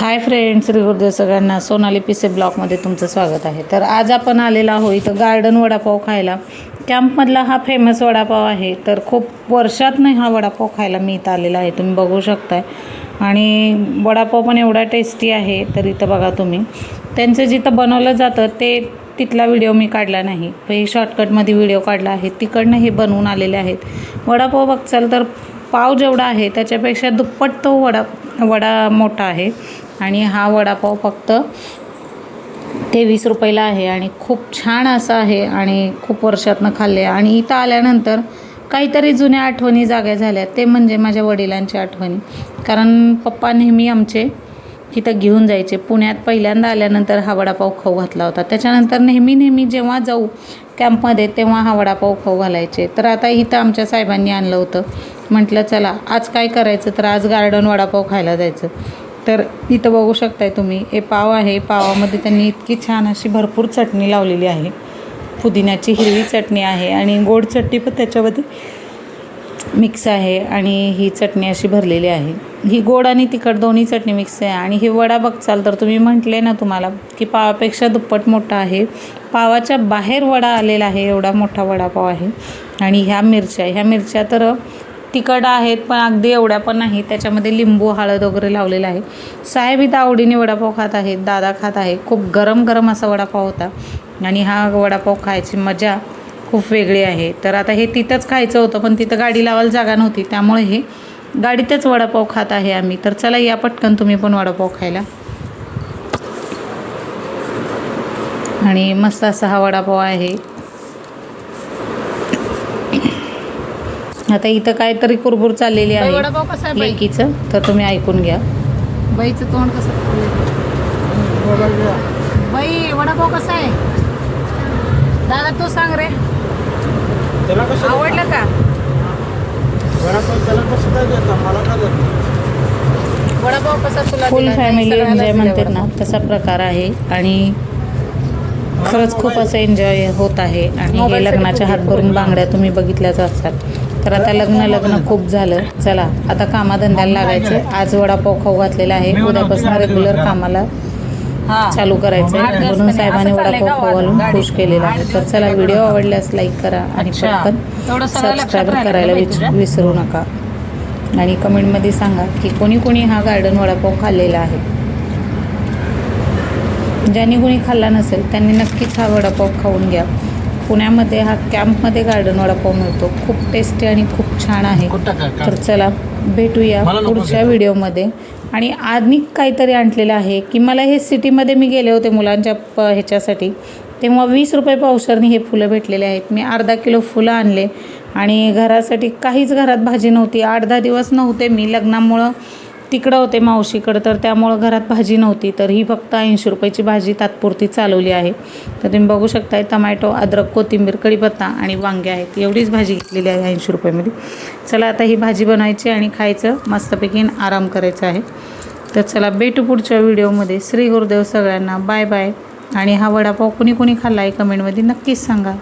Hi friends Shri Gurudev सगळ्यांना. सोनाली पिसे ब्लॉकमध्ये तुमचं स्वागत आहे. तर आज आपण आलेलो आहो इथं गार्डन वडापाव खायला. कॅम्पमधला हा फेमस वडापाव आहे. तर खूप वर्षात नाही हा वडापाव खायला मी इथं आलेला आहे. तुम्ही बघू शकताय. आणि वडापाव पण एवढा टेस्टी आहे तर इथं बघा तुम्ही. त्यांचं जिथं बनवलं जातं ते तिथला व्हिडिओ मी काढला नाही. हे शॉर्टकटमध्ये व्हिडिओ काढला आहे. तिकडनं हे बनवून आलेले आहेत. वडापाव बघचाल तर पाव जेवढा आहे त्याच्यापेक्षा दुप्पट तो वडा वडा मोठा आहे. आणि हा वडापाव फक्त तेवीस रुपयाला आहे आणि खूप छान असा आहे आणि खूप वर्षातनं खाल्ले. आणि इथं आल्यानंतर काहीतरी जुन्या आठवणी जाग्या झाल्या. ते म्हणजे माझ्या वडिलांच्या आठवणी. कारण पप्पा नेहमी आमचे तिथं घेऊन जायचे. पुण्यात पहिल्यांदा आल्यानंतर हा वडापाव खाऊ घातला होता. त्याच्यानंतर नेहमी नेहमी जेव्हा जाऊ कॅम्पमध्ये तेव्हा हा वडापाव खाऊ घालायचे. तर आता इथं आमच्या साहेबांनी आणलं होतं. म्हटलं चला आज काय करायचं? तर आज गार्डन वडापाव खायला जायचं. तर इथं बघू शकताय तुम्ही हे पाव आहे. पावामध्ये त्यांनी इतकी छान अशी भरपूर चटणी लावलेली आहे. पुदिन्याची हिरवी चटणी आहे आणि गोड चटणी पण त्याच्यामध्ये मिक्स आहे आणि ही चटणी अशी भरलेली आहे. ही गोड आणि तिखट दोन्ही चटणी मिक्स आहे आणि हे वडा बघचाल तर तुम्ही म्हटले ना तुम्हाला की पावापेक्षा दुप्पट मोठा आहे. पावाच्या बाहेर वडा आलेला आहे एवढा मोठा वडापाव आहे. आणि ह्या मिरच्या ह्या मिरच्या तर तिखट आहेत पण अगदी एवढ्या पण नाही. त्याच्यामध्ये लिंबू हळद वगैरे लावलेलं आहे. साहेब इथं आवडीने वडापाव खात आहेत दादा खात आहे. खूप गरम गरम असा वडापाव होता. आणि हा वडापाव खायची मजा खूप वेगळी आहे. तर आता हे तिथंच खायचं होतं पण तिथं गाडी लावायला जागा नव्हती. त्यामुळे हे गाडीतच वडापाव खात आहे आम्ही. तर चला या पटकन तुम्ही पण वडापाव खायला. आणि मस्त असा हा वडापाव आहे. आता इथं काहीतरी कुरबुर चाललेली आहे. वडापाव कसा आहे बाई? लेकीचं. तर तुम्ही ऐकून घ्या. बाईचं तोंड कसं बाई वडापाव कसा आहे? दादा तू सांग रे. त्याला कसं आवडलं का? वडापाव कसं फुल? फॅमिली एन्जॉय दिला? म्हणतात ना. तसा प्रकार आहे. आणि खरंच खूप असं एन्जॉय होत आहे. आणि हे लग्नाच्या हात भरून बांगड्या तुम्ही बघितल्याच असतात. तर आता लग्न लग्न खूप झालं. चला आता कामाधंद्याला लागायचं. आज वडापाव खाऊ घातलेला आहे. उद्यापासून रेग्युलर कामाला हा. चालू करायचं म्हणून. साहेबांनी वडापाव का खाऊ घालून? खुश केलेला आहे. तर चला व्हिडिओ आवडल्यास लाईक करा आणि. पटकन सबस्क्राईब करायला? विसरू नका. आणि कमेंटमध्ये सांगा की कोणी कोणी हा गार्डन वडापाव खाल्लेला आहे? ज्यांनी कोणी खाल्ला नसेल त्यांनी नक्कीच हा वडापाव खाऊन घ्या. पुण्यामध्ये हा कॅम्पमध्ये गार्डन वडापाव मिळतो. खूप टेस्टी आणि खूप छान आहे. तर? चला भेटूया पुढच्या. व्हिडिओमध्ये. आणि आणि काहीतरी आणलेलं आहे की मला हे सिटीमध्ये मी गेले होते मुलांच्या प ह्याच्यासाठी. तेव्हा वीस रुपये पावशरनी हे फुलं भेटलेले आहेत. मी अर्धा किलो फुलं आणले. आणि घरासाठी काहीच घरात भाजी नव्हती. आठ दहा दिवस नव्हते मी लग्नामुळं तिकडं होते मावशीकडं तर त्यामुळं घरात भाजी नव्हती. तर ही फक्त ऐंशी रुपयाची भाजी तात्पुरती चालवली आहे. तर तुम्ही बघू शकताय टमॅटो अद्रक कोथिंबीर कढीपत्ता आणि वांगे आहेत. एवढीच भाजी घेतलेली आहे ऐंशी रुपयामध्ये. चला आता ही भाजी बनवायची आणि खायचं. मस्तपैकी आराम करायचा आहे. तर चला भेटू पुढच्या व्हिडिओमध्ये. श्री गुरुदेव सगळ्यांना बाय बाय. आणि हा वडापाव कुणी कुणी खाल्ला आहे कमेंटमध्ये नक्कीच सांगा.